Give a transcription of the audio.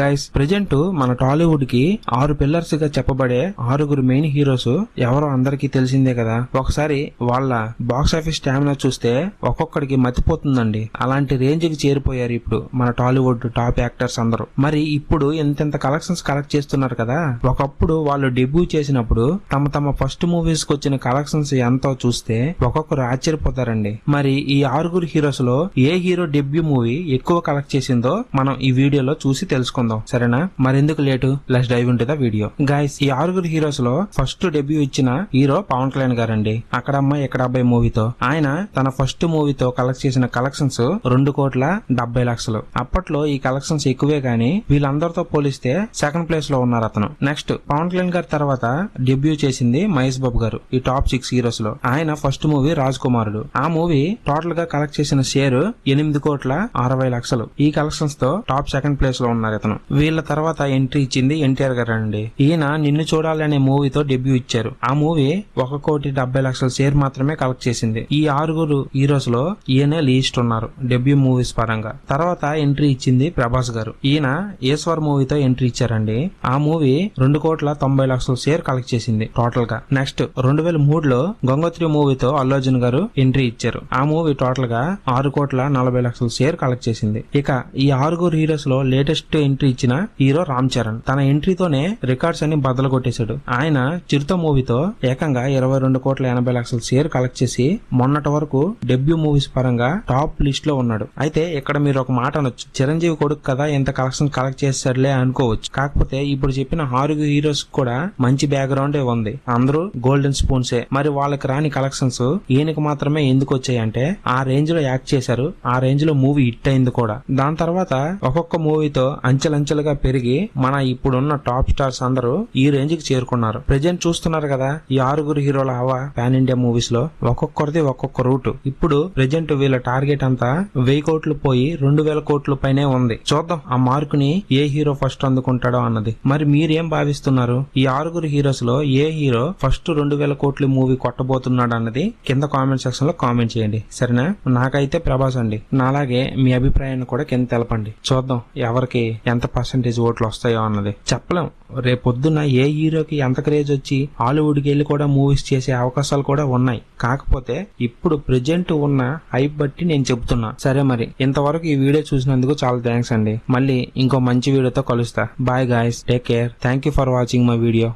Guys present మన టాలీవుడ్కి ఆరు పిల్లర్స్గా చెప్పబడే ఆరుగురు మెయిన్ హీరోస్ ఎవరో అందరికీ తెలిసిందే కదా. ఒకసారి వాళ్ళ బాక్స్ ఆఫీస్ స్టామినా చూస్తే ఒక్కొక్కడికి మతిపోతుందండి. అలాంటి రేంజ్కి చేరిపోయారు ఇప్పుడు మన టాలీవుడ్ టాప్ యాక్టర్స్ అందరూ. మరి ఇప్పుడు ఇంతెంత కలెక్షన్స్ కలెక్ట్ చేస్తున్నారు కదా? ఒకప్పుడు వాళ్ళు డెబ్యూ చేసినప్పుడు తమ తమ ఫస్ట్ మూవీస్కి వచ్చిన కలెక్షన్స్ ఎంతో చూస్తే ఒక్కొక్కరు ఆశ్చర్యపోతారండి. మరి ఈ ఆరుగురు హీరోస్లో ఏ హీరో డెబ్యూ మూవీ ఎక్కువ కలెక్ట్ చేసిందో మనం ఈ వీడియోలో చూసి తెలుసుకుందాం. సరేనా? మరెందుకు లేటు? లెస్ డైవ్ ఉంటుంది వీడియో? గైస్ ఈ ఆరుగురు హీరోస్లో ఫస్ట్ డెబ్యూ ఇచ్చిన హీరో పవన్ కళ్యాణ్ గారండి. అక్కడ అమ్మాయి ఇక్కడ అబ్బాయి మూవీతో? ఆయన తన ఫస్ట్ మూవీతో కలెక్ట్ చేసిన కలెక్షన్స్ రెండు కోట్ల డెబ్బై లక్షలు. అప్పట్లో ఈ కలెక్షన్స్ ఎక్కువే గాని వీళ్ళందరితో పోలిస్తే సెకండ్ ప్లేస్లో ఉన్నారు అతను. నెక్స్ట్ పవన్ కళ్యాణ్ గారి తర్వాత డెబ్యూ చేసింది మహేష్ బాబు గారు ఈ టాప్ సిక్స్ హీరోస్లో. ఆయన ఫస్ట్ మూవీ రాజ్ కుమారుడు. ఆ మూవీ టోటల్గా కలెక్ట్ చేసిన షేర్ ఎనిమిది కోట్ల అరవై లక్షలు. ఈ కలెక్షన్స్తో టాప్ సెకండ్ ప్లేస్లో ఉన్నారు ఇతను వీళ్ళ తర్వాత ఎంట్రీ ఇచ్చింది ఎన్టీఆర్ గారు అండి ఈయన నిన్ను చూడాలి అనే మూవీతో డెబ్యూ ఇచ్చారు. ఆ మూవీ ఒక కోటి డెబ్బై లక్షల షేర్ మాత్రమే కలెక్ట్ చేసింది. ఈ ఆరుగురు హీరోస్లో ఈయనే లీస్ట్ ఉన్నారు డెబ్యూ మూవీస్ పరంగా. తర్వాత ఎంట్రీ ఇచ్చింది ప్రభాస్ గారు. ఈయన ఈశ్వర్ మూవీతో ఎంట్రీ ఇచ్చారండి. ఆ మూవీ రెండు కోట్ల తొంభై లక్షల షేర్ కలెక్ట్ చేసింది టోటల్గా నెక్స్ట్ రెండు వేల మూడులో గంగోత్రి మూవీతో అల్లు అర్జున్ గారు ఎంట్రీ ఇచ్చారు. ఆ మూవీ టోటల్గా ఆరు కోట్ల నలభై లక్షల షేర్ కలెక్ట్ చేసింది. ఇక ఈ ఆరుగురు హీరోస్లో లేటెస్ట్ ఎంట్రీ ఇచ్చిన హీరో రామ్ చరణ్ తన ఎంట్రీతోనే రికార్డ్స్ అన్ని బద్దలు కొట్టేశాడు. ఆయన చిరుత మూవీతో ఏకంగా ఇరవై రెండు కోట్ల ఎనభై లక్షల షేర్ కలెక్ట్ చేసి మొన్నటి వరకు డెబ్యూ మూవీస్ పరంగా టాప్ లిస్ట్లో ఉన్నాడు. అయితే ఇక్కడ మీరు ఒక మాట అనొచ్చు. చిరంజీవి కొడుకు కదా ఎంత కలెక్షన్ కలెక్ట్ చేస్తాడులే అనుకోవచ్చు. కాకపోతే ఇప్పుడు చెప్పిన ఆరుగు హీరోస్ కూడా మంచి బ్యాక్గ్రౌండ్ ఉంది. అందరూ గోల్డెన్ స్పూన్సే. మరి వాళ్ళకి రాని కలెక్షన్స్ ఈయనకి మాత్రమే ఎందుకు వచ్చాయంటే ఆ రేంజ్లో యాక్ట్ చేశారు. ఆ రేంజ్లో మూవీ హిట్ అయింది కూడా. దాని తర్వాత ఒక్కొక్క మూవీతో అంచెలంచెలుగా పెరిగి మన ఇప్పుడున్న టాప్ స్టార్స్ అందరూ ఈ రేంజ్కి చేరుకున్నారు. ప్రెజెంట్ చూస్తున్నారు కదా ఈ ఆరుగురు హీరోల హవా పాన్ ఇండియా మూవీస్లో ఒక్కొక్కరిది ఒక్కొక్క రూట్. ఇప్పుడు ప్రెజెంట్ వీళ్ళ టార్గెట్ అంతా వెయ్యి కోట్లు పోయి రెండు వేల కోట్ల పైనే ఉంది. చూద్దాం ఆ మార్కుని ఏ హీరో ఫస్ట్ అందుకుంటాడో అన్నది. మరి మీరేం భావిస్తున్నారు? ఈ ఆరుగురు హీరోస్లో ఏ హీరో ఫస్ట్ రెండు వేల కోట్ల మూవీ కొట్టబోతున్నాడు అన్నది కింద కామెంట్ సెక్షన్లో కామెంట్ చేయండి. సరేనా? నాకైతే ప్రభాస్ అండి. నాలాగే మీ అభిప్రాయాన్ని కూడా కింద తెలపండి. చూద్దాం ఎవరికి ఎంత పర్సంటేజ్ ఓట్లు వస్తాయో అన్నది. చెప్పలేం. రేపొద్దున ఏ హీరోకి ఎంత క్రేజ్ వచ్చి హాలీవుడ్కి వెళ్ళి కూడా మూవీస్ చేసే అవకాశాలు కూడా ఉన్నాయి. కాకపోతే ఇప్పుడు ప్రెజెంట్ ఉన్న హైప్ బట్టి నేను చెప్తున్నా. సరే మరి ఇంతవరకు ఈ వీడియో చూసినందుకు చాలా థ్యాంక్స్ అండి. మళ్ళీ ఇంకో మంచి వీడియోతో కలుస్తా. Bye guys take care thank you for watching my video